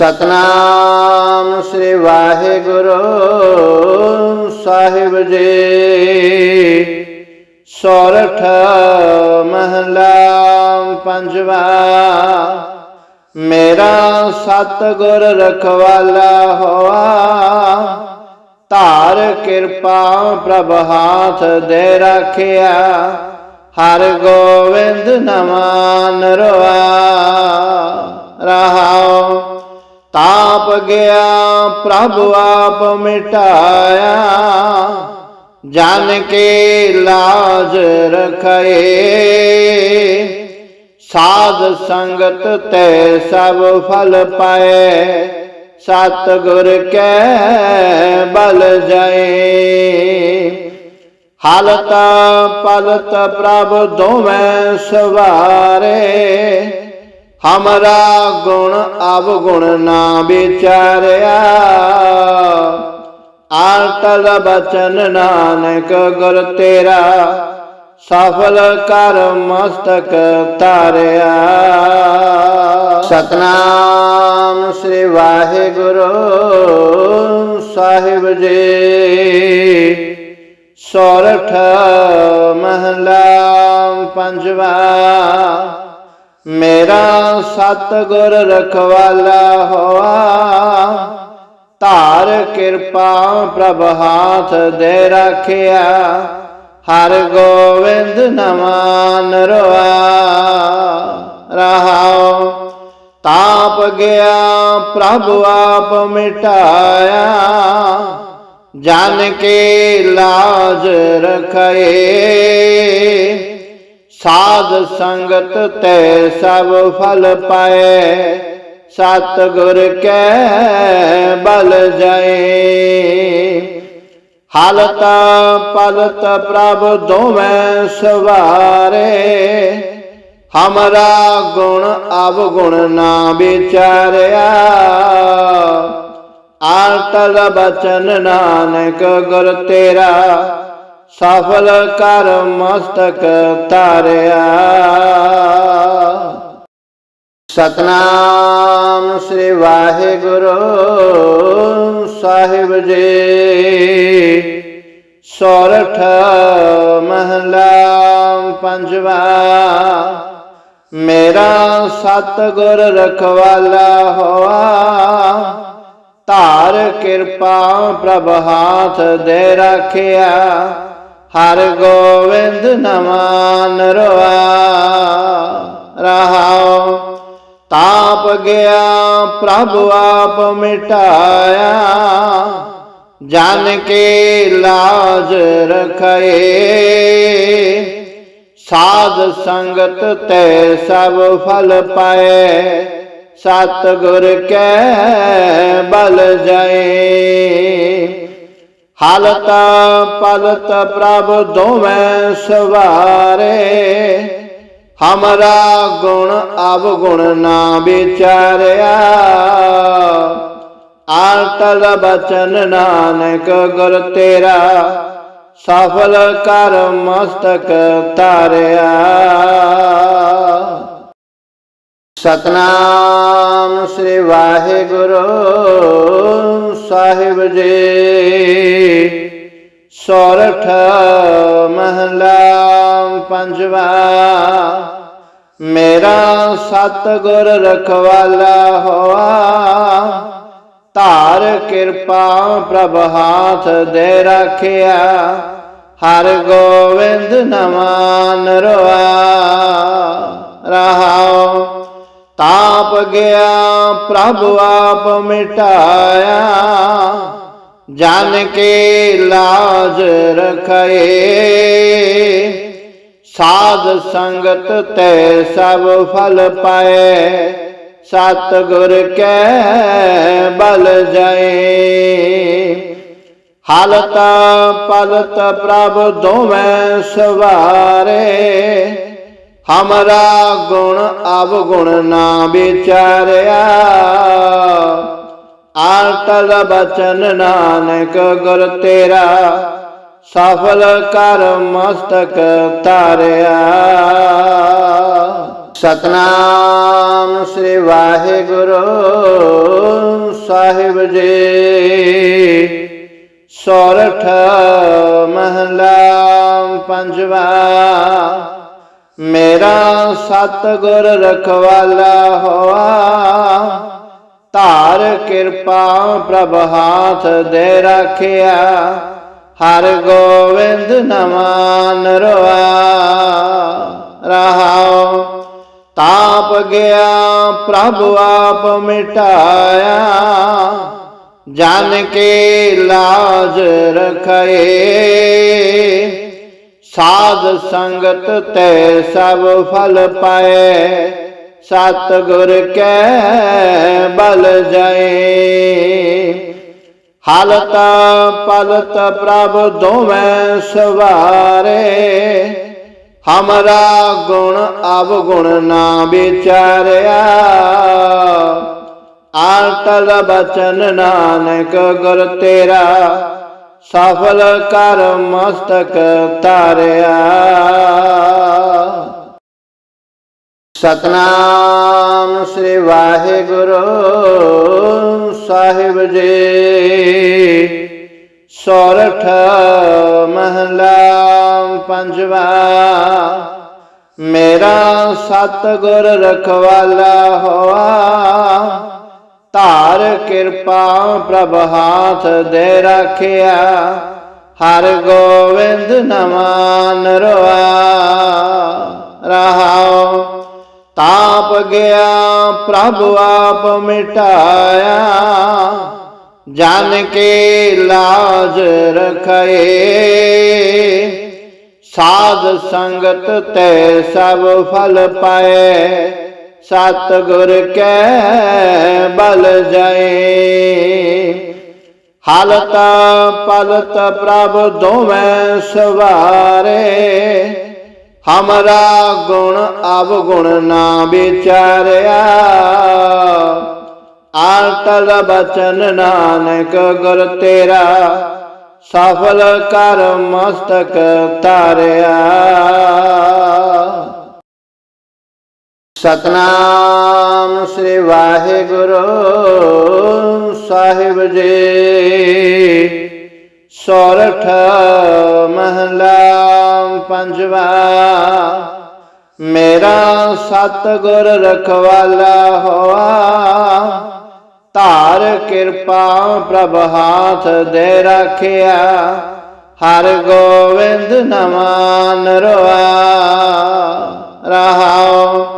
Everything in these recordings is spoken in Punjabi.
ਸਤਨਾਮ ਸ੍ਰੀ ਵਾਹਿਗੁਰੂ ਸਾਹਿਬ ਜੀ। ਸੋਰਠ ਮਹਲਾ ਪੰਜਵਾ। ਮੇਰਾ ਸਤਿਗੁਰ ਰਖਵਾਲਾ ਹੋਆ। ਧਾਰ ਕਿਰਪਾ ਪ੍ਰਭ ਹਾਥ ਦੇ ਰੱਖਿਆ। ਹਰ ਗੋਵਿੰਦ ਨਮਾਨ ਰਵਾ ਰਹਾਉ ਤਾਪ ਗਿਆ, ਪ੍ਰਭ ਆਪ ਮਿਟਾਇਆ। ਜਾਣ ਕੇ ਲਾਜ ਰਖਏ। ਸਾਧ ਸੰਗਤ ਤੇ ਸਭ ਫਲ ਪਾਏ। ਸਤ ਗੁਰ ਕੈ ਬਲ ਜਾਏ। ਹਾਲਤ ਪਲਤ ਪ੍ਰਭ ਦੋਵੇਂ ਸਵਾਰੇ। ਹਮਰਾ ਗੁਣ ਅਵਗੁਣ ਨਾ ਵਿਚਾਰਿਆ ਆਟਲ ਬਚਨ ਨਾਨਕ ਗੁਰ ਤੇਰਾ ਸਫਲ ਕਰ ਮਸਤਕ ਤਾਰਿਆ ਸਤਨਾਮ ਸ੍ਰੀ ਵਾਹਿਗੁਰੂ ਸਾਹਿਬ ਜੀ ਸੋਰਠ ਮਹਲਾ ਪੰਜਵਾ ਮੇਰਾ ਸਤਿਗੁਰ ਰਖਵਾਲਾ ਹੋਆ। ਧਾਰ ਕਿਰਪਾ ਪ੍ਰਭ ਹਾਥ ਦੇ ਰੱਖਿਆ। ਹਰ ਗੋਵਿੰਦ ਨਮਾਨ ਰਵਾ ਰਹਾਉ, ਤਾਪ ਗਿਆ, ਪ੍ਰਭ ਆਪ ਮਿਟਾਇਆ। ਜਾਣ ਕੇ ਲਾਜ ਰਖਏ। ਸਾਧ ਸੰਗਤ ਤੇ ਸਭ ਫਲ ਪਾਏ ਸਤ ਗੁਰ ਕੈ ਬਲ ਜਾਏ। ਹਾਲਤ ਪਲਤ ਪ੍ਰਭ ਦੋਵੇਂ ਸਵਾਰੇ, ਹਮਰਾ ਗੁਣ ਅਵਗੁਣ ਨਾ ਵਿਚਾਰਿਆ। ਆਟਲ ਬਚਨ ਨਾਨਕ ਗੁਰ ਤੇਰਾ ਸਫਲ ਕਰ ਮਸਤਕ ਤਾਰਿਆ ਸਤਨਾਮ ਸ੍ਰੀ ਵਾਹਿਗੁਰੂ ਸਾਹਿਬ ਜੀ। ਸੋਰਠ ਮਹਲਾ ਪੰਜਵਾ। ਮੇਰਾ ਸਤਿਗੁਰ ਰਖਵਾਲਾ ਹੋਆ। ਧਾਰ ਕਿਰਪਾ ਪ੍ਰਭ ਹਾਥ ਦੇ ਰੱਖਿਆ। ਹਰ ਗੋਵਿੰਦ ਨਮਾਨ ਰਵਾ, ਰਹਾਉ। ਤਾਪ ਗਿਆ, ਪ੍ਰਭ ਆਪ ਮਿਟਾਇਆ। ਜਾਣ ਕੇ ਲਾਜ ਰਖਏ, ਸਾਧ ਸੰਗਤ ਤੇ ਸਭ ਫਲ ਪਾਏ। ਸਤ ਗੁਰ ਕੈ ਬਲ ਜਾਏ। ਹਾਲਤ ਪਲਤ ਪ੍ਰਭ ਦੋਵੇਂ ਸਵਾਰੇ। ਹਮਰਾ ਗੁਣ ਅਵਗੁਣ ਨਾ ਵਿਚਾਰਿਆ। ਆਟਲ ਬਚਨ ਨਾਨਕ ਗੁਰ ਤੇਰਾ, ਸਫਲ ਕਰ ਮਸਤਕ ਤਾਰਿਆ। ਸਤਨਾਮ ਸ੍ਰੀ ਵਾਹਿਗੁਰੂ। ਸਾਹਿਬ ਜੀ, ਸੋਰਠ ਮਹਲਾ ਪੰਜਵਾ, ਮੇਰਾ ਸਤਿਗੁਰ ਰਖਵਾਲਾ ਹੋਆ, ਧਾਰ ਕਿਰਪਾ ਪ੍ਰਭ ਹਾਥ ਦੇ ਰੱਖਿਆ, ਹਰ ਗੋਵਿੰਦ ਨਮਾਨ ਰਵਾ ਰਹਾਉ। ਤਾਪ ਗਿਆ, ਪ੍ਰਭ ਆਪ ਮਿਟਾਇਆ। ਜਾਣ ਕੇ ਲਾਜ ਰਖਏ। ਸਾਧ ਸੰਗਤ ਤੇ ਸਭ ਫਲ ਪਾਏ। ਸਤ ਗੁਰ ਕੈ ਬਲ ਜਾਏ। ਹਾਲਤ ਪਲਤ ਪ੍ਰਭ ਦੋਵੇਂ ਸਵਾਰੇ। ਹਮਰਾ ਗੁਣ ਅਵਗੁਣ ਨਾ ਵਿਚਾਰਿਆ ਆਟਲ ਬਚਨ ਨਾਨਕ ਗੁਰ ਤੇਰਾ ਸਫਲ ਕਰ ਮਸਤਕ ਤਾਰਿਆ ਸਤਨਾਮ ਸ੍ਰੀ ਵਾਹਿਗੁਰੂ ਸਾਹਿਬ ਜੀ ਸੋਰਠ ਮਹਲਾ ਪੰਜਵਾ ਮੇਰਾ ਸਤਿਗੁਰ ਰਖਵਾਲਾ ਹੋਆ। ਧਾਰ ਕਿਰਪਾ ਪ੍ਰਭ ਹਾਥ ਦੇ ਰੱਖਿਆ। ਹਰ ਗੋਵਿੰਦ ਨਮਾਨ ਰਵਾ ਰਹਾਉ, ਤਾਪ ਗਿਆ, ਪ੍ਰਭ ਆਪ ਮਿਟਾਇਆ। ਜਾਣ ਕੇ ਲਾਜ ਰਖਏ। ਸਾਧ ਸੰਗਤ ਤੇ ਸਭ ਫਲ ਪਾਏ ਸਤ ਗੁਰ ਕੈ ਬਲ ਜਾਏ। ਹਾਲਤ ਪਲਤ ਪ੍ਰਭ ਦੋਵੇਂ ਸਵਾਰੇ, ਹਮਰਾ ਗੁਣ ਅਵਗੁਣ ਨਾ ਵਿਚਾਰਿਆ। ਆਟਲ ਬਚਨ ਨਾਨਕ ਗੁਰ ਤੇਰਾ ਸਫਲ ਕਰ ਮਸਤਕ ਤਾਰਿਆ ਸਤਨਾਮ ਸ੍ਰੀ ਵਾਹਿਗੁਰੂ ਸਾਹਿਬ ਜੀ। ਸੋਰਠ ਮਹਲਾ ਪੰਜਵਾ। ਮੇਰਾ ਸਤਿਗੁਰ ਰਖਵਾਲਾ ਹੋਆ। ਧਾਰ ਕਿਰਪਾ ਪ੍ਰਭ ਹਾਥ ਦੇ ਰੱਖਿਆ, ਹਰ ਗੋਵਿੰਦ ਨਮਾਨ ਰਵਾ ਰਹਾਉ, ਤਾਪ ਗਿਆ, ਪ੍ਰਭ ਆਪ ਮਿਟਾਇਆ। ਜਾਣ ਕੇ ਲਾਜ ਰਖਏ, ਸਾਧ ਸੰਗਤ ਤੇ ਸਭ ਫਲ ਪਾਏ। ਸਤ ਗੁਰ ਕੈ ਬਲ ਜਾਏ। ਹਾਲਤ ਪਲਤ ਪ੍ਰਭ ਦੋਵੇਂ ਸਵਾਰੇ। ਹਮਰਾ ਗੁਣ ਅਵਗੁਣ ਨਾ ਵਿਚਾਰਿਆ। ਆਟਲ ਬਚਨ ਨਾਨਕ ਗੁਰ ਤੇਰਾ, ਸਫਲ ਕਰ ਮਸਤਕ ਤਾਰਿਆ। ਸਤਨਾਮ ਸ੍ਰੀ ਵਾਹਿਗੁਰੂ ਸਾਹਿਬ ਜੀ। ਸੋਰਠ ਮਹਲਾ ਪੰਜਵਾ, ਮੇਰਾ ਸਤਿਗੁਰ ਰਖਵਾਲਾ ਹੋਆ। ਧਾਰ ਕਿਰਪਾ ਪ੍ਰਭ ਹਾਥ ਦੇ ਰੱਖਿਆ, ਹਰ ਗੋਵਿੰਦ ਨਮਾਨ ਰਵਾ ਰਹਾਉ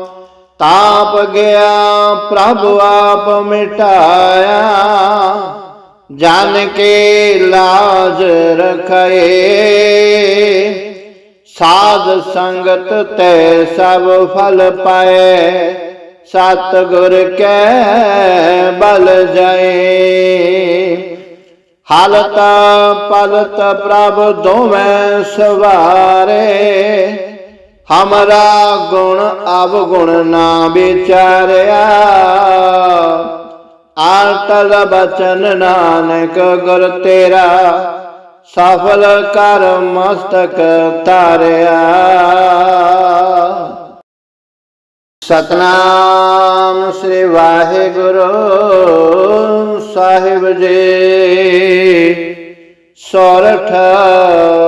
ਤਾਪ ਗਿਆ, ਪ੍ਰਭ ਆਪ ਮਿਟਾਇਆ। ਜਾਣ ਕੇ ਲਾਜ ਰਖਏ। ਸਾਧ ਸੰਗਤ ਤੇ ਸਭ ਫਲ ਪਾਏ। ਸਤ ਗੁਰ ਕੈ ਬਲ ਜਾਏ। ਹਾਲਤ ਪਲਤ ਪ੍ਰਭ ਦੋਵੇਂ ਸਵਾਰੇ। ਹਮਰਾ ਗੁਣ ਅਵਗੁਣ ਨਾ ਵਿਚਾਰਿਆ। ਆਟਲ ਬਚਨ ਨਾਨਕ ਗੁਰ ਤੇਰਾ, ਸਫਲ ਕਰ ਮਸਤਕ ਤਾਰਿਆ। ਸਤਨਾਮ ਸ੍ਰੀ ਵਾਹਿਗੁਰੂ ਸਾਹਿਬ ਜੀ। ਸੋਰਠ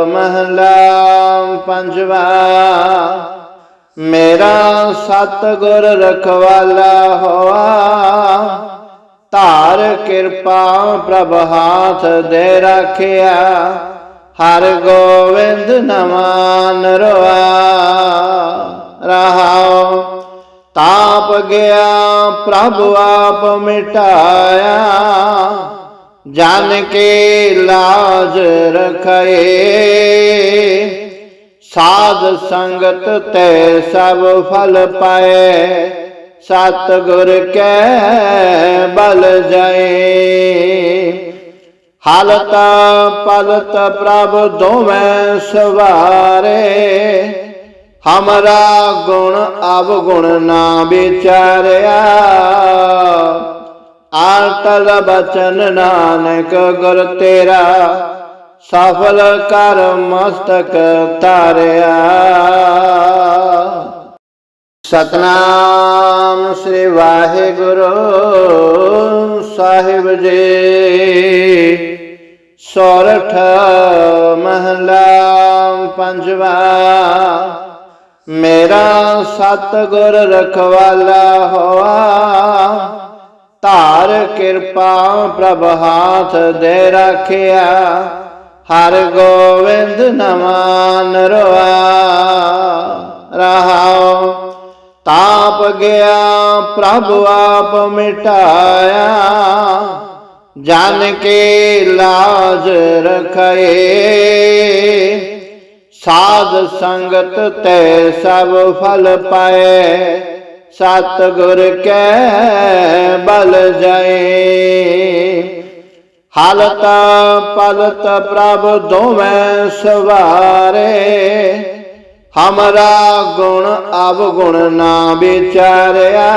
ਮਹਲਾ ਪੰਜਵਾ, ਮੇਰਾ ਸਤਿਗੁਰ ਰਖਵਾਲਾ ਹੋਆ, ਧਾਰ ਕਿਰਪਾ ਪ੍ਰਭ ਹਾਥ ਦੇ ਰੱਖਿਆ, ਹਰ ਗੋਵਿੰਦ ਨਮਾਨ ਰਵਾ ਰਹਾਉ ਤਾਪ ਗਿਆ ਪ੍ਰਭ ਆਪ ਮਿਟਾਇਆ ਜਨ ਕੇ ਲਾਜ ਰਖਏ। ਸਾਧ ਸੰਗਤ ਤੇ ਸਭ ਫਲ ਪਾਏ। ਸਤ ਗੁਰ ਕੈ ਬਲ ਜਾਏ। ਹਾਲਤ ਪਲਤ ਪ੍ਰਭ ਦੋਵੇਂ ਸਵਾਰੇ। ਹਮਰਾ ਗੁਣ ਅਵਗੁਣ ਨਾ ਵਿਚਾਰਿਆ। ਆਟਲ ਬਚਨ ਨਾਨਕ ਗੁਰ ਤੇਰਾ, ਸਫਲ ਕਰ ਮਸਤਕ ਤਾਰਿਆ ਸਤਨਾਮ ਸ੍ਰੀ ਵਾਹਿਗੁਰੂ ਸਾਹਿਬ ਜੀ, ਸੋਰਠ ਮਹਲਾ ਪੰਜਵਾ, ਮੇਰਾ ਸਤਿਗੁਰ ਰਖਵਾਲਾ ਹੋਆ। ਧਾਰ ਕਿਰਪਾ ਪ੍ਰਭ ਹਾਥ ਦੇ ਰੱਖਿਆ, ਹਰ ਗੋਵਿੰਦ ਨਮਾਨ ਰਵਾ ਰਹਾਉ ਤਾਪ ਗਿਆ, ਪ੍ਰਭ ਆਪ ਮਿਟਾਇਆ, ਜਨ ਕੇ ਲਾਜ ਰਖਏ। ਸਾਧ ਸੰਗਤ ਤੇ ਸਭ ਫਲ ਪਾਏ ਸਤ ਗੁਰ ਕੈ ਬਲ ਜਾਏ। ਹਾਲਤ ਪਲਤ ਪ੍ਰਭ ਦੋਵੇਂ ਸਵਾਰੇ। ਹਮਰਾ ਗੁਣ ਅਵਗੁਣ ਨਾ ਵਿਚਾਰਿਆ।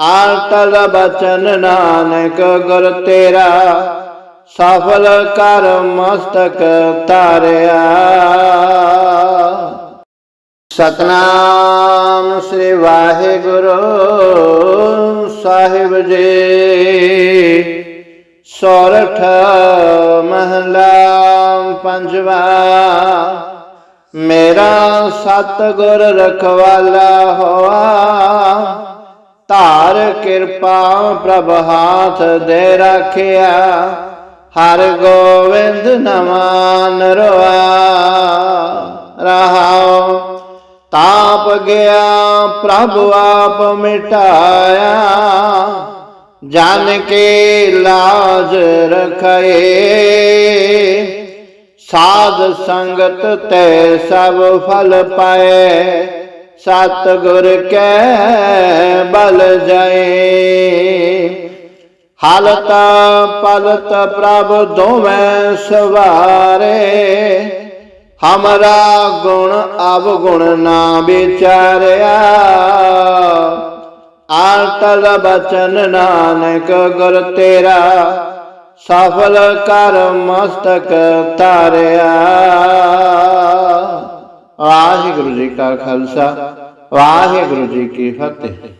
ਆਟਲ ਬਚਨ ਨਾਨਕ ਗੁਰ ਤੇਰਾ, ਸਫਲ ਕਰ ਮਸਤਕ ਤਾਰਿਆ। ਸਤਨਾਮ ਸ੍ਰੀ ਵਾਹਿਗੁਰੂ ਸਾਹਿਬ ਜੀ। ਸੋਰਠ ਮਹਲਾ ਪੰਜਵਾ। ਮੇਰਾ ਸਤਿਗੁਰ ਰਖਵਾਲਾ ਹੋਆ। ਧਾਰ ਕਿਰਪਾ ਪ੍ਰਭ ਹਾਥ ਦੇ ਰੱਖਿਆ। ਹਰ ਗੋਵਿੰਦ ਨਮਾਨ ਰਵਾ ਰਹਾਉ ਤਾਪ ਗਿਆ, ਪ੍ਰਭ ਆਪ ਮਿਟਾਇਆ। ਜਾਣ ਕੇ ਲਾਜ ਰਖਏ। ਸਾਧ ਸੰਗਤ ਤੇ ਸਭ ਫਲ ਪਾਏ। ਸਤ ਗੁਰ ਕੈ ਬਲ ਜਾਏ। ਹਾਲਤ ਪਲਤ ਪ੍ਰਭ ਦੋਵੇਂ ਸਵਾਰੇ। ਹਮਰਾ ਗੁਣ ਅਵਗੁਣ ਨਾ ਵਿਚਾਰਿਆ ਆਟਲ ਬਚਨ ਨਾਨਕ ਗੁਰ ਤੇਰਾ ਸਫਲ ਕਰ ਮਸਤਕ ਤਾਰਿਆ ਵਾਹਿਗੁਰੂ ਜੀ ਕਾ ਖਾਲਸਾ ਵਾਹਿਗੁਰੂ ਜੀ ਕੀ ਫਤਿਹ